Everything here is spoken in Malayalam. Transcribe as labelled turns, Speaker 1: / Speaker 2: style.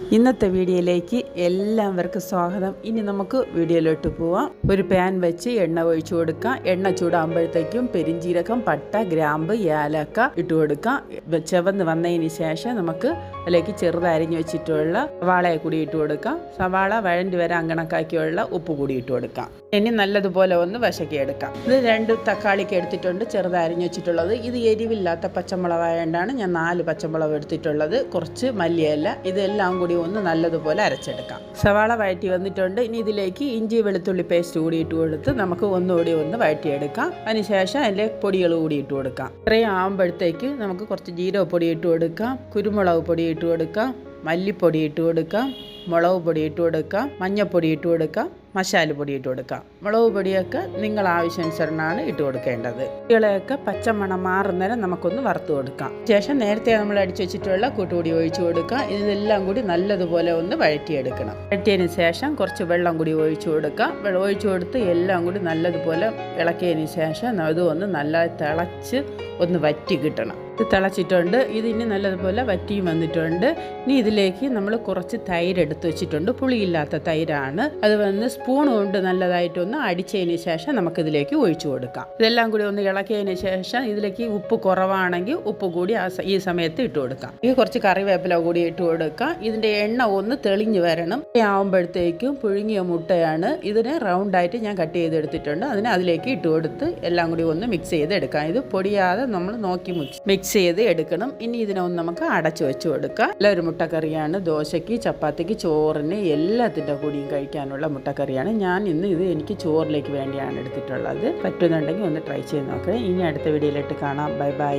Speaker 1: ഇന്നത്തെ വീഡിയോയിലേക്ക് എല്ലാവർക്കും സ്വാഗതം. ഇനി നമുക്ക് വീഡിയോയിലോട്ട് പോവാം. ഒരു പാൻ വെച്ച് എണ്ണ ഒഴിച്ചു കൊടുക്കാം. എണ്ണ ചൂടാകുമ്പോഴത്തേക്കും പെരിഞ്ചീരകം പട്ട ഗ്രാമ്പ് ഏലക്ക ഇട്ട് കൊടുക്കാം. ചവന്ന് വന്നതിന് ശേഷം നമുക്ക് അതിലേക്ക് ചെറുതരിഞ്ഞ് വെച്ചിട്ടുള്ള സവാളയെ കൂടി ഇട്ട് കൊടുക്കാം. സവാള വഴണ്ടി വരെ അങ്കണക്കാക്കിയുള്ള ഉപ്പ് കൂടി ഇട്ട് കൊടുക്കാം. ഇനി നല്ലതുപോലെ ഒന്ന് വശക്കി എടുക്കാം ഇത് രണ്ട് തക്കാളിക്ക് എടുത്തിട്ടുണ്ട്. ചെറുതരിഞ്ഞ് വെച്ചിട്ടുള്ളത്. ഇത് എരിവില്ലാത്ത പച്ചമുളകായതുകൊണ്ടാണ് ഞാൻ നാല് പച്ചമുളക് എടുത്തിട്ടുള്ളത്. കുറച്ച് മല്ലിയല്ല ഇതെല്ലാം ഒന്ന് നല്ലതുപോലെ അരച്ചെടുക്കാം. സവാള വഴറ്റി വന്നിട്ടുണ്ട്. ഇനി ഇതിലേക്ക് ഇഞ്ചി വെളുത്തുള്ളി പേസ്റ്റ് കൂടി ഇട്ട് കൊടുത്ത് നമുക്ക് ഒന്നുകൂടി ഒന്ന് വഴറ്റിയെടുക്കാം. അതിനുശേഷം അതിന്റെ പൊടികൾ കൂടി ഇട്ട് കൊടുക്കാം. ഇത്രയും ആകുമ്പോഴത്തേക്ക് നമുക്ക് കുറച്ച് ജീരകപ്പൊടി ഇട്ട് കൊടുക്കാം. കുരുമുളക് പൊടി ഇട്ട് കൊടുക്കാം. മല്ലിപ്പൊടി ഇട്ട് കൊടുക്കാം. മുളക് പൊടി ഇട്ട് കൊടുക്കാം. മഞ്ഞൾപ്പൊടി ഇട്ട് കൊടുക്കാം. മസാല പൊടി ഇട്ട് കൊടുക്കാം. മുളക് പൊടിയൊക്കെ നിങ്ങൾ ആവശ്യാനുസരണമാണ് ഇട്ട് കൊടുക്കേണ്ടത്. കുട്ടികളെയൊക്കെ പച്ചമണം മാറുന്നേരം നമുക്കൊന്ന് വറുത്ത് കൊടുക്കാം. ശേഷം നേരത്തെ നമ്മൾ അടിച്ചു വെച്ചിട്ടുള്ള കൂട്ടുപൊടി ഒഴിച്ചു കൊടുക്കാം ഇതെല്ലാം കൂടി നല്ലതുപോലെ ഒന്ന് വഴറ്റിയെടുക്കണം. വഴറ്റിയതിന് ശേഷം കുറച്ച് വെള്ളം കൂടി ഒഴിച്ചു കൊടുക്കുക. വെള്ളം ഒഴിച്ചു കൊടുത്ത് എല്ലാം കൂടി നല്ലതുപോലെ ഇളക്കിയതിന് ശേഷം അത് ഒന്ന് നല്ല തിളച്ച് ഒന്ന് വറ്റി കിട്ടണം. ഇത് തിളച്ചിട്ടുണ്ട്. ഇത് ഇനി നല്ലതുപോലെ വറ്റിയും വന്നിട്ടുണ്ട്. ഇനി ഇതിലേക്ക് നമ്മൾ കുറച്ച് തൈര് എടുത്ത് വെച്ചിട്ടുണ്ട്. പുളിയില്ലാത്ത തൈരാണ്. അത് വന്ന് സ്പൂൺ കൊണ്ട് നല്ലതായിട്ടൊന്ന് അടിച്ചതിന് ശേഷം നമുക്കിതിലേക്ക് ഒഴിച്ചു കൊടുക്കാം. ഇതെല്ലാം കൂടി ഒന്ന് ഇളക്കിയതിന് ശേഷം ഇതിലേക്ക് ഉപ്പ് കുറവാണെങ്കിൽ ഉപ്പ് കൂടി ആ ഈ സമയത്ത് ഇട്ട് കൊടുക്കാം. ഈ കുറച്ച് കറിവേപ്പില കൂടി ഇട്ട് കൊടുക്കാം. ഇതിന്റെ എണ്ണ ഒന്ന് തെളിഞ്ഞു വരണം. ആവുമ്പോഴത്തേക്കും പുഴുങ്ങിയ മുട്ടയാണ് ഇതിനെ റൗണ്ടായിട്ട് ഞാൻ കട്ട് ചെയ്തെടുത്തിട്ടുണ്ട്. അതിനെ അതിലേക്ക് ഇട്ട് കൊടുത്ത് എല്ലാം കൂടി ഒന്ന് മിക്സ് ചെയ്തെടുക്കാം. ഇത് പൊടിയാതെ നമ്മൾ നോക്കി മിക്സ് ചെയ്ത് എടുക്കണം. ഇനി ഇതിനെ ഒന്ന് നമുക്ക് അടച്ചു വെച്ച് കൊടുക്കാം. എല്ലാവരും മുട്ടക്കറിയാണ്. ദോശയ്ക്ക് ചപ്പാത്തിക്ക് ചോറിന് എല്ലാത്തിന്റെ കൂടിയും കഴിക്കാനുള്ള മുട്ടക്കറിയാണ് ഞാൻ ഇന്ന് ഇത് എനിക്ക് ചോറിലേക്ക് വേണ്ടിയാണ് എടുത്തിട്ടുള്ളത്. പറ്റുന്നുണ്ടെങ്കിൽ ഒന്ന് ട്രൈ ചെയ്ത് നോക്കണേ ഇനി അടുത്ത വീഡിയോയിലിട്ട് കാണാം. Bye bye